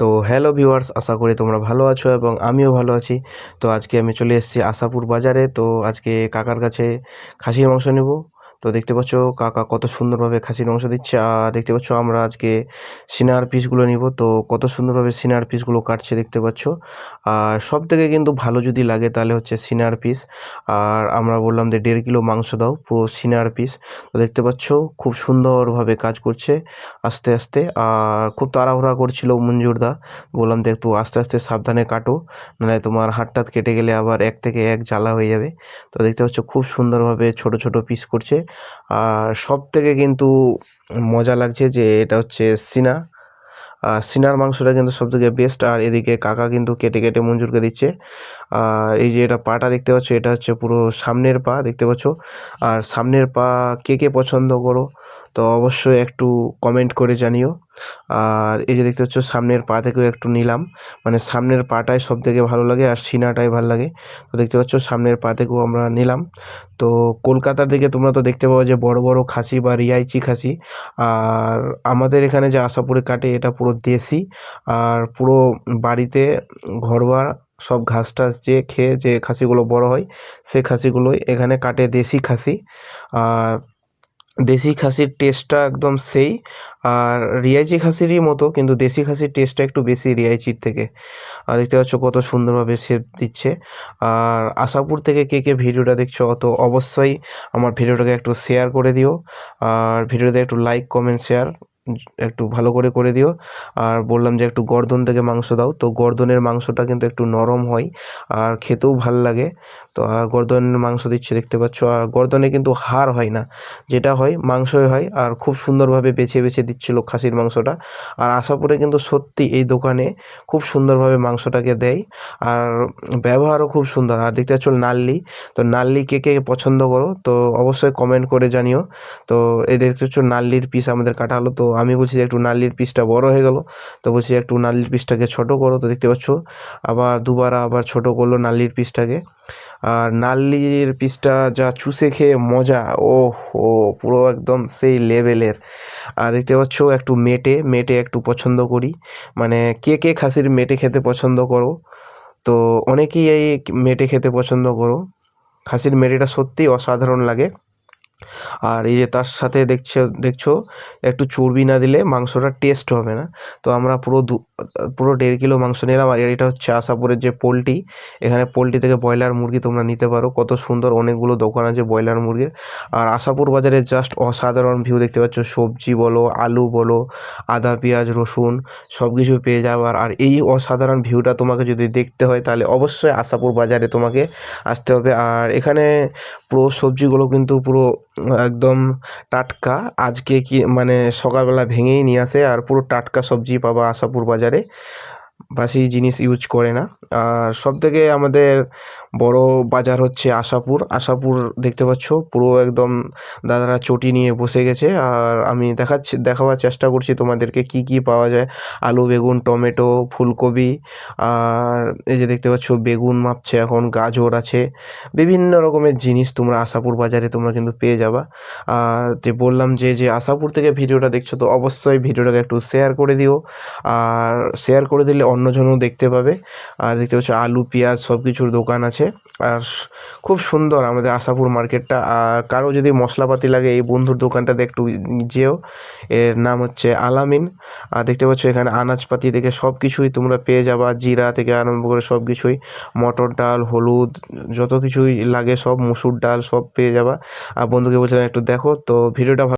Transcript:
তো hello viewers আশা করি তোমরা ভালো আছো এবং আমিও ভালো আছি। তো আজকে আমি চলে এসেছি আশাপুর বাজারে। তো আজকে কাকার কাছে খাসির মাংস নেব। তো দেখতে পাচ্ছ কাকা কত সুন্দরভাবে খাসির মাংস দিচ্ছে, আর দেখতে পাচ্ছ আমরা আজকে সিনার পিসগুলো নিব। তো কত সুন্দরভাবে সিনার পিসগুলো কাটছে দেখতে পাচ্ছ। আর সব থেকে কিন্তু ভালো যদি লাগে তাহলে হচ্ছে সিনার পিস। আর আমরা বললাম যে দেড় কিলো মাংস দাও, পুরো সিনার পিস। তো দেখতে পাচ্ছ খুব সুন্দরভাবে কাজ করছে আস্তে আস্তে। আর খুব তাড়াহুড়া করছিল মঞ্জুরদা বললাম যে একটু আস্তে আস্তে সাবধানে কাটো, নাহলে তোমার হাতটাত কেটে গেলে আবার এক থেকে এক জ্বালা হয়ে যাবে। তো দেখতে পাচ্ছ খুব সুন্দরভাবে ছোট ছোট পিস করছে। সব থেকে কিন্তু মজা লাগছে যে এটা হচ্ছে সিনা। সিনার মাংসটা কিন্তু সব থেকে বেস্ট আর এদিকে কাকা কিন্তু কেটে কেটে মঞ্জুরকে দিচ্ছে। আর এই যে এটা পাটা দেখতে পাচ্ছ, এটা হচ্ছে পুরো সামনের পা, দেখতে পাচ্ছ? আর সামনের পা কে কে পছন্দ করো, তো অবশ্যই একটু কমেন্ট করে জানিও। আর এই যে দেখতে পাচ্ছ, সামনের পা থেকেও একটু নিলাম। মানে সামনের পাটাই সব থেকে ভালো লাগে আর সিনাটাই ভালো লাগে। তো দেখতে পাচ্ছ, সামনের পা থেকেও আমরা নিলাম। তো কলকাতার দিকে তোমরা তো দেখতে পাবো যে বড় বড় খাসি বা রিয়াইচি খাসি। আর আমাদের এখানে যে আশাপুরে কাটে, এটা পুরো দেশি। আর পুরো বাড়িতে ঘরোয়া সব ঘাস টাস যে খেয়ে যে খাসিগুলো বড় হয়, সে খাসিগুলোই এখানে কাটে দেশি খাসি। আর দেশি খাসির টেস্টটা একদম সেই। আর রিয়াইচি খাসিরই মতো, কিন্তু দেশি খাসির টেস্টটা একটু বেশি রিয়াইচির থেকে। আর দেখতে পাচ্ছ কত সুন্দরভাবে শেপ দিচ্ছে। আর আশাপুর থেকে কে কে ভিডিওটা দেখছ, অত অবশ্যই আমার ভিডিওটাকে একটু শেয়ার করে দিও। আর ভিডিওতে একটু লাইক কমেন্ট শেয়ার একটু ভালো করে করে দিও। আর বললাম যে একটু গর্দন থেকে মাংস দাও। তো গর্দনের মাংসটা কিন্তু একটু নরম হয় আর খেতেও ভালো লাগে। তো আর গর্দনের মাংস দিচ্ছে, দেখতে পাচ্ছ। আর গর্দনে কিন্তু হাড় হয় না। যেটা হয়, মাংসই হয় আর খুব সুন্দরভাবে বেছে বেছে দিচ্ছিল খাসির মাংসটা। আর আশাপুরে কিন্তু সত্যি এই দোকানে খুব সুন্দরভাবে মাংসটাকে দেয়। আর ব্যবহারও খুব সুন্দর। আর দেখতে পাচ্ছ নাল্লি। তো নাল্লি কে কে পছন্দ করো, তো অবশ্যই কমেন্ট করে জানিও। তো এই দেখতে পাচ্ছ নাল্লির পিস আমাদের কাটা হলো। তো আমি বলছি যে একটু নাল্লির পিসটা বড় হয়ে গেল। তো বলছি একটু নাল্লির পিসটাকে ছোট করো তো দেখতে পাচ্ছ। আবার দুবার আবার ছোট করল নাল্লির পিসটাকে। আর নাল্লির পিসটা যা চুষে খেয়ে মজা ও ও পুরো একদম সেই লেভেলের। আর দেখতে পাচ্ছ একটু মেটে মেটে একটু পছন্দ করি। মানে কে কে খাসির মেটে খেতে পছন্দ করো? তো অনেকেই এই মেটে খেতে পছন্দ করো। খাসির মেটেটা সত্যিই অসাধারণ লাগে। আর এই যে তার সাথে দেখছ দেখছ, একটু চর্বি না দিলে মাংসটা টেস্ট হবে না। তো আমরা পুরো দু, পুরো দেড় কিলো মাংস নিলাম আর এটা হচ্ছে আশাপুরের যে পোলট্রি, এখানে পোলট্রি থেকে ব্রয়লার মুরগি তোমরা নিতে পারো। কত সুন্দর অনেকগুলো দোকান আছে ব্রয়লার মুরগির। আর আশাপুর বাজারে জাস্ট অসাধারণ ভিউ দেখতে পাচ্ছ। সবজি বলো, আলু বলো, আদা, পেঁয়াজ, রসুন সব কিছু পেয়ে যাবার আর এই অসাধারণ ভিউটা তোমাকে যদি দেখতে হয় তাহলে অবশ্যই আশাপুর বাজারে তোমাকে আসতে হবে। আর এখানে পুরো সবজিগুলো কিন্তু পুরো একদম টাটকা। আজকে কি মানে সকালবেলা ভেঙেই নিয়ে আসে আর পুরো টাটকা সবজি পাবা আশাপুর বাজারে। বাসি জিনিস ইউজ করে না। আর সব থেকে আমাদের বড় বাজার হচ্ছে আশাপুর। আশাপুর দেখতে পাচ্ছ, পুরো একদম দাদারা চটি নিয়ে বসে গেছে। আর আমি দেখাচ্ছি, দেখাবার চেষ্টা করছি তোমাদেরকে কি কি পাওয়া যায়। আলু, বেগুন, টমেটো, ফুলকপি, আর এই যে দেখতে পাচ্ছ, বেগুন মাপছে এখন, গাজর আছে। বিভিন্ন রকমের জিনিস তোমরা আশাপুর বাজারে তোমরা কিন্তু পেয়ে যাবা। আর যে বললাম যে যে আশাপুর থেকে ভিডিওটা দেখছ, তো অবশ্যই ভিডিওটাকে একটু শেয়ার করে দিও। আর শেয়ার করে দিলে অন্যজনও দেখতে পাবে। আর দেখতে পাচ্ছ আলু, পেঁয়াজ সব কিছুর দোকান আছে। আর খুব সুন্দর আমাদের আশাপুর মার্কেটটা। আর কারও যদি মশলাপাতি লাগে, এই বন্ধুর দোকানটাতে একটু যেও। এর নাম হচ্ছে আলামিন। আর দেখতে পাচ্ছ এখানে আনাজপাতি থেকে সব কিছুই তোমরা পেয়ে যাবা। জিরা থেকে আরম্ভ করে সব কিছুই মটর ডাল, হলুদ, যত কিছুই লাগে সব মুসুর ডাল সব পেয়ে যাবা। আর বন্ধুকে বলছিলাম, একটু দেখো। তো ভিডিওটা